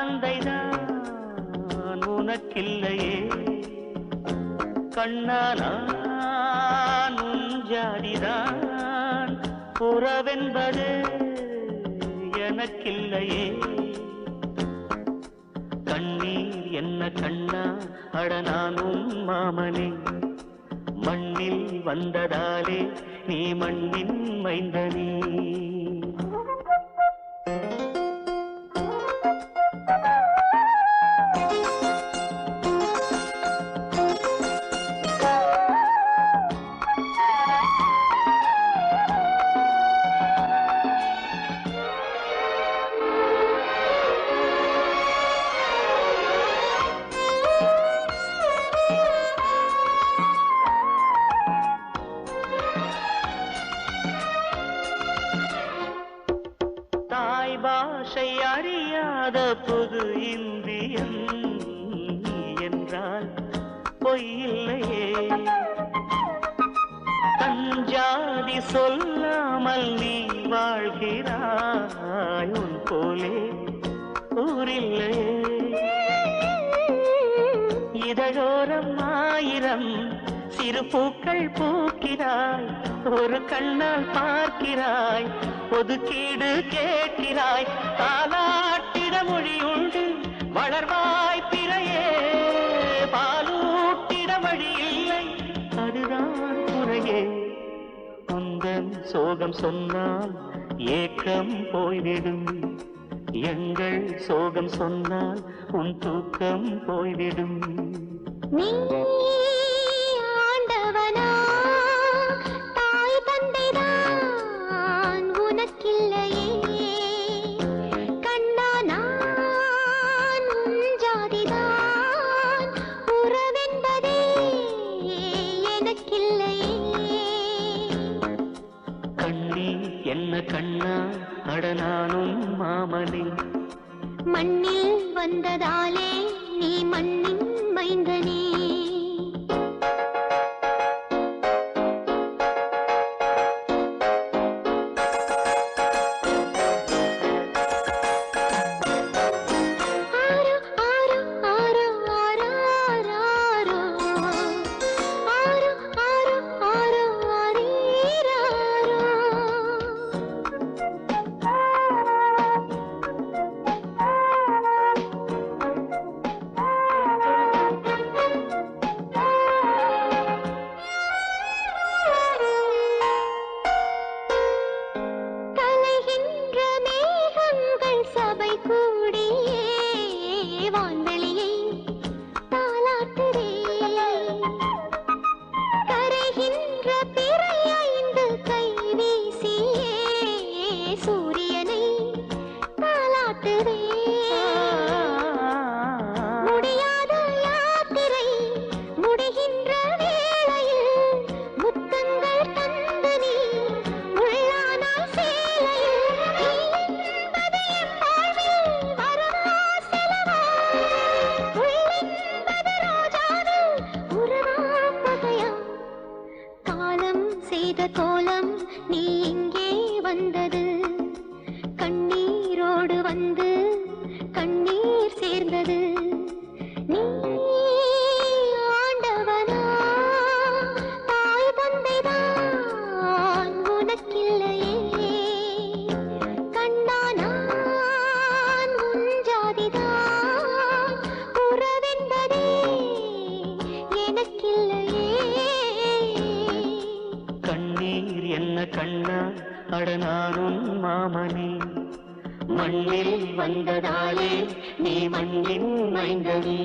தந்தைதான் உனக்கில்லையே. கண்ணானான் ஜாதிதான் புறவென்பது எனக்கில்லையே. கண்ணீர் என்ன கண்ணா அடனானும் மாமனே. மண்ணில் வந்ததாலே நீ மண்ணின் மைந்தனே. பாஷை அறியாத புது இந்தியன் என்றால் பொய்யில்லையே தஞ்சாதி சொல்லாமல் நீ வாழ்கிறாய் உன் போலே ஊரில்லையே இதழோரம் ஆயிரம் இரு பூக்கள் பூக்கிறாய் ஒரு கண்ணால் பார்க்கிறாய் ஒதுக்கீடு கேட்கிறாய். தாலாட்டிட உண்டு வளர்வாய் பிறையே. பாலூட்டிட வழி இல்லை அதுதான் குறையே உந்தன் சோகம் சொன்னால் ஏக்கம் போய்விடும். எங்கள் சோகம் சொன்னால் உன் தூக்கம் போய்விடும். நீ என்ன கண்ணா? அடனானும் மாமனே. மண்ணில் வந்ததாலே நீ மண்ணின் செய்த கோலம் நீ இங்கே வந்தது. மாமனே. மண்ணில் வந்ததாலே நீ மண்ணின் மைந்தனே